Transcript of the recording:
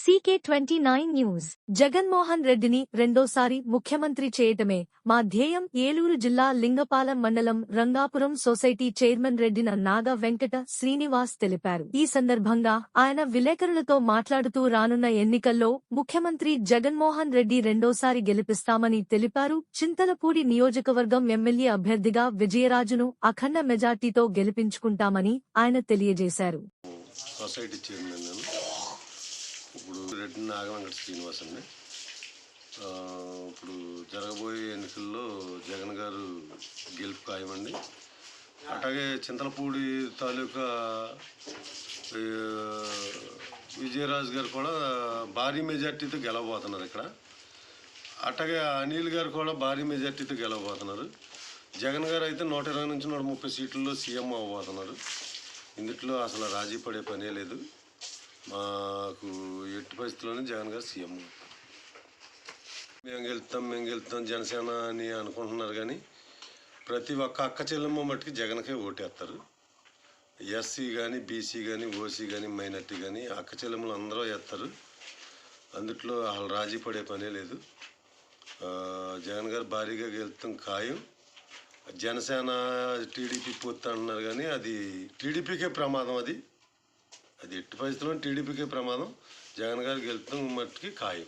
CK twenty nine news. Jaganmohan రెడ్డిని రెండోసారి ముఖ్యమంత్రి చేయటమే మా ధ్యేయం. ఏలూరు జిల్లా లింగపాలెం మండలం రంగాపురం సొసైటీ చైర్మన్ రెడ్డిన నాగ వెంకట శ్రీనివాస్ తెలిపారు. ఈ సందర్భంగా ఆయన విలేకరులతో మాట్లాడుతూ రానున్న ఎన్నికల్లో ముఖ్యమంత్రి జగన్మోహన్ రెడ్డి రెండోసారి గెలిపిస్తామని తెలిపారు. చింతలపూడి నియోజకవర్గం ఎమ్మెల్యే అభ్యర్థిగా విజయరాజును అఖండ మెజార్టీతో గెలిపించుకుంటామని ఆయన తెలియజేశారు. సొసైటీ చైర్మన్ రెడ్డి నాగవెంకట శ్రీనివాస్ అండి ఇప్పుడు జరగబోయే ఎన్నికల్లో జగన్ గారు గెలుపు ఖాయమండి. అట్లాగే చింతలపూడి తాలూకా విజయరాజు గారు కూడా భారీ మెజార్టీతో గెలవబోతున్నారు ఇక్కడ. అట్లాగే అనిల్ గారు కూడా భారీ మెజార్టీతో గెలవబోతున్నారు. జగన్ గారు అయితే నూట ఇరవై నుంచి నూట ముప్పై సీట్లలో సీఎం అవ్వబోతున్నారు. ఇందుట్లో అసలు రాజీ పడే పనే లేదు. మాకు ఎట్టి పరిస్థితుల్లోనే జగన్ గారు సీఎం. మేము గెలుస్తాం మేము గెలుస్తాం జనసేన అని అనుకుంటున్నారు కానీ ప్రతి ఒక్క అక్క చెల్లెమ్మ మట్టుకి జగన్కే ఓటేస్తారు. ఎస్సీ కానీ బీసీ కానీ ఓసీ కానీ మైనార్టీ కానీ అక్క చెల్లెమ్మలు అందరూ వేస్తారు. అందుట్లో వాళ్ళు రాజీ పడే పనే లేదు. జగన్ గారు భారీగా గెలుస్తాం ఖాయం. జనసేన టీడీపీ పూర్తి అంటున్నారు కానీ అది టీడీపీకే ప్రమాదం అది. అది ఎట్టి పరిస్థితుల్లో టీడీపీకే ప్రమాదం. జగన్ గారు గెలుస్తాం మట్టుకి ఖాయం.